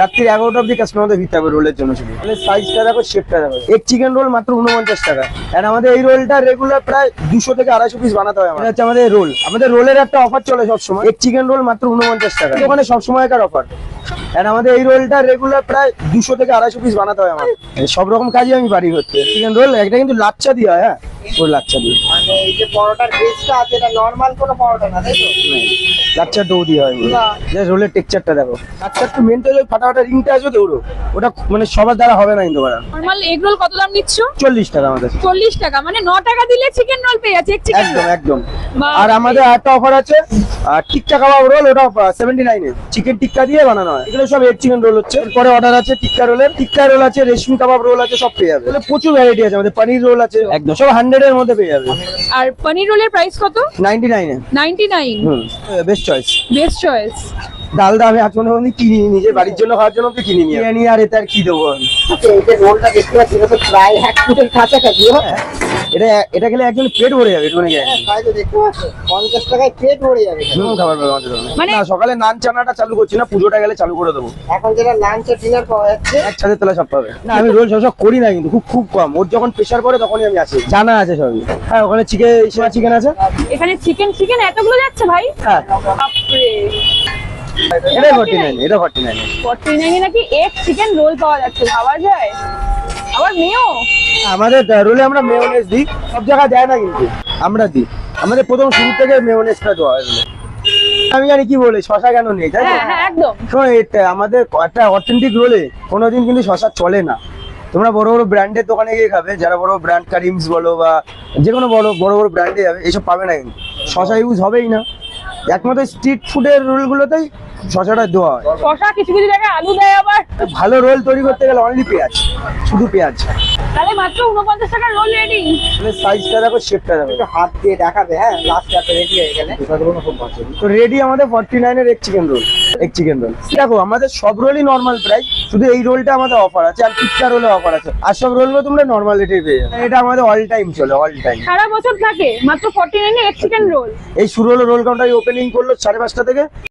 রাত্রি এগারোটা অব্দি কাস্টমারদের ভিড়তে হবে রোলের জন্য শুধু। সাইজটা দেখো শেপটা দেখো। এক চিকেন রোল মাত্র উনপঞ্চাশ টাকা। আর আমাদের এই রোলটা রেগুলার প্রায় দুশো থেকে আড়াইশো পিস বানাতে হয় আমাদের। হচ্ছে আমাদের রোল আমাদের রোলের একটা অফার চলে সবসময়। এক চিকেন রোল মাত্র উনপঞ্চাশ টাকা। ওখানে সবসময়কার অফার আর আমাদের এই রোলটা রেগুলার প্রায় দুশো থেকে আড়াইশো পিস বানাতে হয় আমার সব রকম কাজই আমি পারি করতে। চিকেন রোল একটা কিন্তু লাচ্চা দিয়ে হয় হ্যাঁ। ওর লাচ্চা দিয়ে। মানে এই যে পরোটার বেসটা আছে এটা নর্মাল কোনো পরোটা না তাই তো? লাচ্চা ডো দিয়ে হয়। যে রোলের টেক্সচারটা দেখো। লাচ্চার তো মেন তো রিংটা ওটা মানে সবার দ্বারা হবে না কিন্তু নর্মাল এগ রোল কত দাম নিচ্ছ? চল্লিশ টাকা আমাদের। চল্লিশ টাকা মানে ন টাকা দিলে চিকেন রোল পেয়ে যাচ্ছে একদম। আর আমাদের একটা অফার আছে আর টিক্কা কাবাব রোল ওটা সেভেন্টি নাইনে চিকেন টিক্কা দিয়ে বানানো হয়। এগুলো সব এগ চিকেন রোল হচ্ছে। পরে অর্ডার আছে টিক্কা রোলের টিক্কা রোল আছে রেশমি কাবাব রোল আছে সব পেয়ে যাবে। প্রচুর ভ্যারাইটি আছে আমাদের পনির রোল আছে। একদম। সব হান্ড্রেড এর মধ্যে পেয়ে যাবে। আর পনির রোলের প্রাইস কত? নাইনটি নাইনে নাইনটি নাইন হুম best choice best choice Dalda আমি আজ পর্যন্ত কিনি নিজের বাড়ির জন্য খাওয়ার জন্য তো কিনি নিয়ে আর এতে আর কি দেবো? আমি আচ্ছা এই যে রোলটা দেখতে পাচ্ছি এটা তো প্রায় এক ফুটের কাছাকাছি হ্যাঁ। এটা এটা খেলে একজন পেট ভরে যাবে মানে গ্যারান্টি তাই তো দেখতে পাচ্ছি। পঞ্চাশ টাকায় পেট ভরে যাবে খাবার পাবে আমাদের মানে- না সকালে নান চানাটা চালু করছি না পুজোটা গেলে চালু করে দেবো। এখন যেটা লাঞ্চ আর ডিনার পাওয়া যাচ্ছে। একসাথে তোলা সব পাবে। না আমি রোল সব করি না কিন্তু খুব খুব কম। ওর যখন প্রেশার পড়ে তখনই আমি আসি। জানা আছে সবই। হ্যাঁ ওখানে চিকেন চিকেন আছে? এখানে চিকেন চিকেন এতগুলো যাচ্ছে ভাই? হ্যাঁ। বাপরে। এটা ফর্টি নাইন এটা ফর্টি নাইন ফর্টি নাইনে নাকি এক চিকেন রোল পাওয়া যাচ্ছে ভাবা যায়? আবার মেয়েও? আমাদের রোলে আমরা মেয়োনেজ দিই সব জায়গায় দেয় না কিন্তু। আমরা দিই। আমাদের প্রথম শুরু থেকে মেয়োনেজটা দেওয়া হয় আমি জানি কি বলে শশা কেন নেই তাই হ্যাঁ হ্যাঁ একদম। আমাদের একটা অথেন্টিক রোলে কোনোদিন কিন্তু শশা চলে না। তোমরা বড় বড় ব্র্যান্ডের দোকানে গিয়ে খাবে যারা বড় ব্র্যান্ড কারিমস বলো বা যে কোনো বড় বড় বড় ব্র্যান্ডে যাবে এইসব পাবে না কিন্তু। শশা ইউজ হবেই না। একমাত্র স্ট্রিট ফুডের রোলগুলোতেই শশাটা দেওয়া হয়। শশা কিছু কিছু জায়গায় আলু দেয় আবার। ভালো রোল তৈরি করতে গেলে অনলি পেঁয়াজ শুধু পেঁয়াজ। তাহলে মাত্র উনপঞ্চাশ টাকার রোল রেডি। সাইজটা দেখো শেপটা দেখো। একটু হাত দিয়ে দেখাবে হ্যাঁ? লাস্ট অ্যাপে রেডি হয়ে গেলে। তো রেডি আমাদের ফর্টি নাইনের এক চিকেন রোল এক চিকেন রোল দেখো আমাদের সব রোলই নর্মাল প্রাইস শুধু এই রোলটা আমাদের অফার আছে আর পিৎজা রোলে অফার আছে। আর সব রোলগুলো তোমরা নর্মাল রেটেই পেয়ে যাবে। এটা আমাদের অল টাইম চলে অল টাইম সারা বছর থাকে মাত্র ফর্টি নাইনে এক চিকেন রোল এই শুরু হলো রোল কাউন্টার ওপেনিং করল সাড়ে পাঁচটা থেকে।